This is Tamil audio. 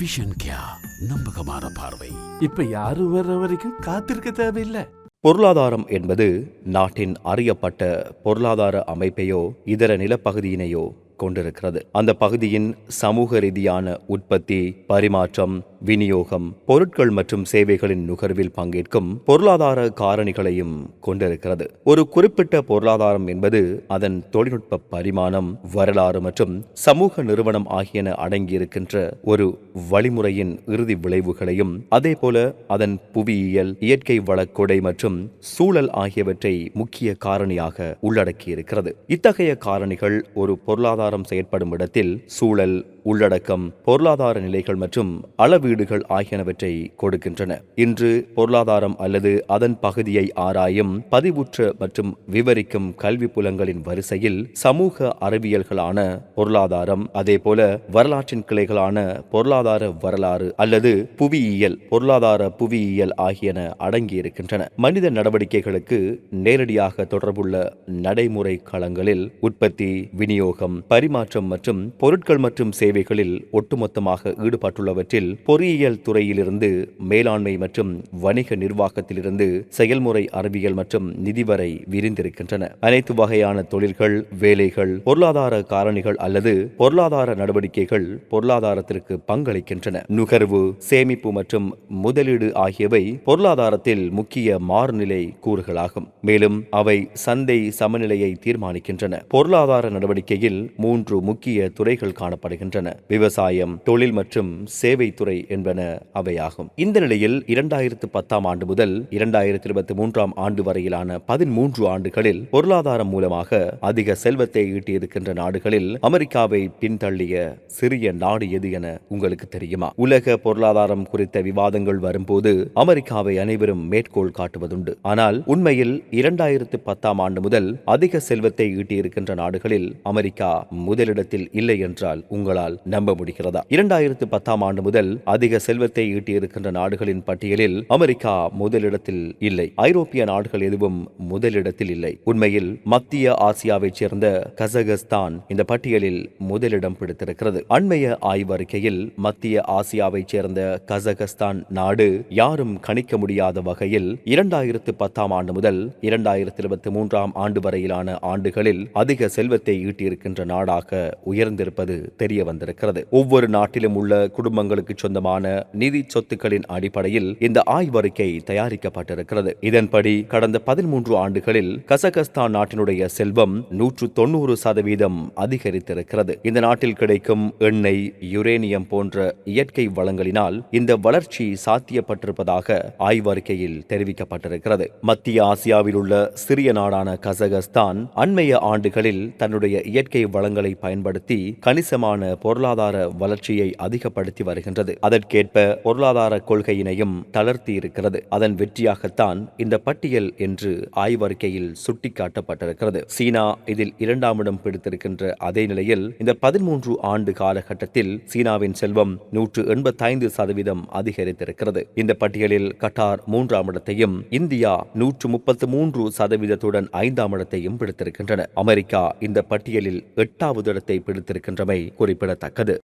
விஷன் கியா நம்பகமான பார்வை. இப்ப யாரும் வர்ற வரைக்கும் காத்திருக்க தேவையில்லை. பொருளாதாரம் என்பது நாட்டின் அறியப்பட்ட பொருளாதார அமைப்பையோ இதர நிலப்பகுதியினையோ கொண்டிருக்கிறது. அந்த பகுதியின் சமூக ரீதியான உற்பத்தி பரிமாற்றம் விநியோகம் பொருட்கள் மற்றும் சேவைகளின் நுகர்வில் பங்கேற்கும் பொருளாதார காரணிகளையும் கொண்டிருக்கிறது. ஒரு குறிப்பிட்ட பொருளாதாரம் என்பது அதன் தொழில்நுட்ப பரிமாணம் வரலாறு மற்றும் சமூக நிறுவனம் ஆகியன அடங்கியிருக்கின்ற ஒரு வழிமுறையின் இறுதி விளைவுகளையும் அதேபோல அதன் புவியியல் இயற்கை வளக்கொடை மற்றும் சூழல் ஆகியவற்றை முக்கிய காரணியாக உள்ளடக்கியிருக்கிறது. இத்தகைய காரணிகள் ஒரு பொருளாதார பொருளாதாரம் செயற்படும் இடத்தில் சூழல் உள்ளடக்கம் பொருளாதார நிலைகள் மற்றும் அளவீடுகள் ஆகியனவற்றை கொடுக்கின்றன. இன்று பொருளாதாரம் அல்லது அதன் பகுதியை ஆராயும் பதிவுற்ற மற்றும் விவரிக்கும் கல்வி புலங்களின் வரிசையில் சமூக அறிவியல்களான பொருளாதாரம் அதேபோல வரலாற்றின் கிளைகளான பொருளாதார வரலாறு அல்லது புவியியல் பொருளாதார புவியியல் ஆகியன அடங்கியிருக்கின்றன. மனித நடவடிக்கைகளுக்கு நேரடியாக தொடர்புள்ள நடைமுறை களங்களில் உற்பத்தி விநியோகம் பரிமாற்றம் மற்றும் பொருட்கள் மற்றும் சேவை சேவைகளில் ஒட்டுமொத்தமாக ஈடுபட்டுள்ளவற்றில் பொறியியல் துறையிலிருந்து மேலாண்மை மற்றும் வணிக நிர்வாகத்திலிருந்து செயல்முறை அறிவியல் மற்றும் நிதி வரை விரிந்திருக்கின்றன. அனைத்து வகையான தொழில்கள் வேலைகள் பொருளாதார காரணிகள் அல்லது பொருளாதார நடவடிக்கைகள் பொருளாதாரத்திற்கு பங்களிக்கின்றன. நுகர்வு சேமிப்பு மற்றும் முதலீடு ஆகியவை பொருளாதாரத்தில் முக்கிய மாறுநிலை கூறுகளாகும். மேலும் அவை சந்தை சமநிலையை தீர்மானிக்கின்றன. பொருளாதார நடவடிக்கையில் மூன்று முக்கிய துறைகள் காணப்படுகின்றன. விவசாயம் தொழில் மற்றும் சேவை துறை என்பன அவையாகும். இந்த நிலையில் இரண்டாயிரத்து பத்தாம் ஆண்டு முதல் இரண்டாயிரத்தி இருபத்தி மூன்றாம் ஆண்டு வரையிலான பதிமூன்று ஆண்டுகளில் பொருளாதாரம் மூலமாக அதிக செல்வத்தை ஈட்டியிருக்கின்ற நாடுகளில் அமெரிக்காவை பின்தள்ளிய சிறிய நாடு எது என உங்களுக்கு தெரியுமா? உலக பொருளாதாரம் குறித்த விவாதங்கள் வரும்போது அமெரிக்காவை அனைவரும் மேற்கோள் காட்டுவதுண்டு. ஆனால் உண்மையில் இரண்டாயிரத்து பத்தாம் ஆண்டு முதல் அதிக செல்வத்தை ஈட்டியிருக்கின்ற நாடுகளில் அமெரிக்கா முதலிடத்தில் இல்லை என்றால் உங்களால் நம்ப முடிகிறதா? இரண்டாயிரத்து பத்தாம் ஆண்டு முதல் அதிக செல்வத்தை ஈட்டியிருக்கின்ற நாடுகளின் பட்டியலில் அமெரிக்கா முதலிடத்தில் இல்லை. ஐரோப்பிய நாடுகள் எதுவும் முதலிடத்தில் இல்லை. உண்மையில் மத்திய ஆசியாவைச் சேர்ந்த கசகஸ்தான் இந்த பட்டியலில் முதலிடம் பிடித்திருக்கிறது. அண்மைய ஆய்வறிக்கையில் மத்திய ஆசியாவைச் சேர்ந்த கசகஸ்தான் நாடு யாரும் கணிக்க முடியாத வகையில் இரண்டாயிரத்து பத்தாம் ஆண்டு முதல் இரண்டாயிரத்தி இருபத்தி மூன்றாம் ஆண்டு வரையிலான ஆண்டுகளில் அதிக செல்வத்தை ஈட்டியிருக்கின்ற நாடாக உயர்ந்திருப்பது தெரிய வந்திருக்கிறது. ஒவ்வொரு நாட்டிலும் உள்ள குடும்பங்களுக்கு சொந்தமான நிதி சொத்துக்களின் அடிப்படையில் இந்த ஆய்வறிக்கை தயாரிக்கப்பட்டிருக்கிறது. இதன்படி கடந்த பதிமூன்று ஆண்டுகளில் கசகஸ்தான் நாட்டினுடைய செல்வம் நூற்று தொண்ணூறு சதவீதம் அதிகரித்திருக்கிறது. இந்த நாட்டில் கிடைக்கும் எண்ணெய் யுரேனியம் போன்ற இயற்கை வளங்களினால் இந்த வளர்ச்சி சாத்தியப்பட்டிருப்பதாக ஆய்வறிக்கையில் தெரிவிக்கப்பட்டிருக்கிறது. மத்திய ஆசியாவில் உள்ள சிறிய நாடான கசகஸ்தான் அண்மைய ஆண்டுகளில் தன்னுடைய இயற்கை வளங்களை பயன்படுத்தி கணிசமான பொருளாதார வளர்ச்சியை அதிகப்படுத்தி வருகின்றது. அதற்கேற்ப பொருளாதார கொள்கையினையும் தளர்த்தி இருக்கிறது அதன் வெற்றியாகத்தான் இந்த பட்டியல் என்று ஆய்வறிக்கையில் சுட்டிக்காட்டப்பட்டிருக்கிறது. சீனா இதில் இரண்டாம் இடம் பிடித்திருக்கின்ற அதே நிலையில் இந்த பதிமூன்று ஆண்டு காலகட்டத்தில் சீனாவின் செல்வம் நூற்று எண்பத்தைந்து சதவீதம் அதிகரித்திருக்கிறது. இந்த பட்டியலில் கட்டார் மூன்றாம் இடத்தையும் இந்தியா நூற்று முப்பத்து மூன்று சதவீதத்துடன் ஐந்தாம் இடத்தையும் பிடித்திருக்கின்றன. அமெரிக்கா இந்த பட்டியலில் எட்டாவது இடத்தை பிடித்திருக்கின்றமை குறிப்பிட குறிப்பிடத்தக்கது